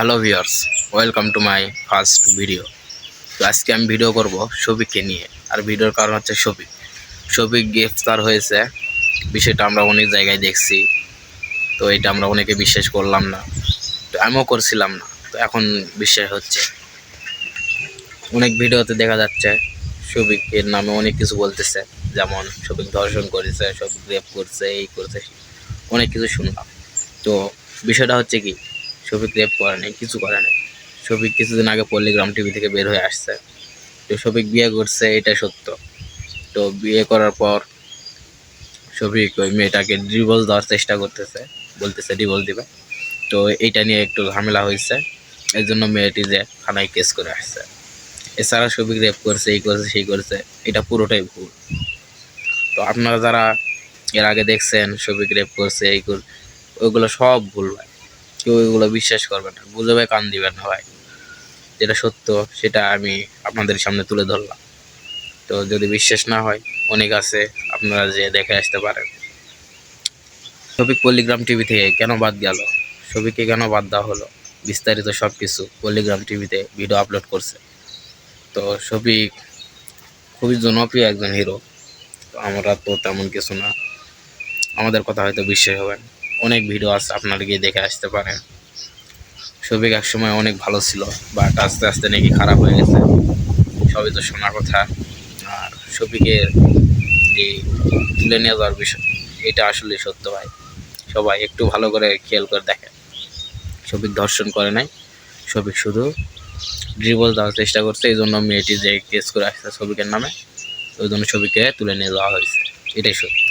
Hello viewers, welcome to my first video. তো আজকে আমি ভিডিও করব শফিককে নিয়ে, আর ভিডিওর কারণ হচ্ছে শফিক। শফিক গ্রেফতার হয়েছে, বিষয়টা আমরা অনেক জায়গায় দেখছি, তো এটা আমরা অনেকে বিশ্বাস করলাম না, তো আমিও করছিলাম না, তো এখন বিশ্বাস হচ্ছে। অনেক ভিডিওতে দেখা যাচ্ছে শফিকের নামে অনেক কিছু বলতেছে, যেমন শফিক ধর্ষণ করেছে, শফিক রেপ করছে, এই করছে, অনেক কিছু শুনলাম। তো বিষয়টা হচ্ছে কি শফিক রেপ করে নাই, কিছু করে নাই। শফিক কিছুদিন আগে পল্লিগ্রাম টিভি থেকে বের হয়ে আসছে। তো শফিক বিয়ে করছে, এটা সত্য। তো বিয়ে করার পর শফিক ওই মেয়েটাকে ডিভোর্স দেওয়ার চেষ্টা করতেছে, বলতেছে ডিভোর্স দিবে। তো এইটা নিয়ে একটু ঝামেলা হয়েছে। এই জন্য মেয়েটি যে থানায় কেস করে আসছে। এছাড়া শফিক রেপ করছে, এই করছে, সেই করছে, এটা পুরোটাই ভুল। তো আপনারা যারা এর আগে দেখছেন শফিক রেপ করছে, এই ওইগুলো সব ভুল ভাই। কেউ এগুলো বিশ্বাস করবে না। বুঝে ভাই কান দিবেন না ভাই। যেটা সত্য, সেটা আমি আপনাদের সামনে তুলে ধরলাম। তো যদি বিশ্বাস না হয়, অনেক আছে, আপনারা যে দেখে আসতে পারেন। শফিক পল্লিগ্রাম টিভি থেকে কেন বাদ গেল? শফিককে কেন বাদ দেওয়া হলো? বিস্তারিত সব কিছু পল্লিগ্রাম টিভিতে ভিডিও আপলোড করছে। তো শফিক খুবই জনপ্রিয় একজন হিরো তো আমরা তো তেমন কিছু না। আমাদের কথা হয়তো বিশ্বাস হবে না অনেক ভিডিও আছে আপনারা গিয়ে দেখে আসতে পারেন। শফিক এক সময় অনেক ভালো ছিল বাট আস্তে আস্তে নাকি খারাপ হয়ে গেছে। সবই তো শোনার কথা। আর শফিকের যে তুলে নিয়ে যাওয়ার বিষয়, এটা আসলে সত্য ভাই। সবাই একটু ভালো করে খেয়াল করে দেখেন। শফিক ধর্ষণ করে নাই। শফিক শুধু ড্রিবল দেওয়ার চেষ্টা করছে, এই জন্য মেয়েটি যে কেস করে আসছে শফিকের নামে, ওই জন্য ছবিকে তুলে নিয়ে যাওয়া হয়েছে। এটাই সত্য।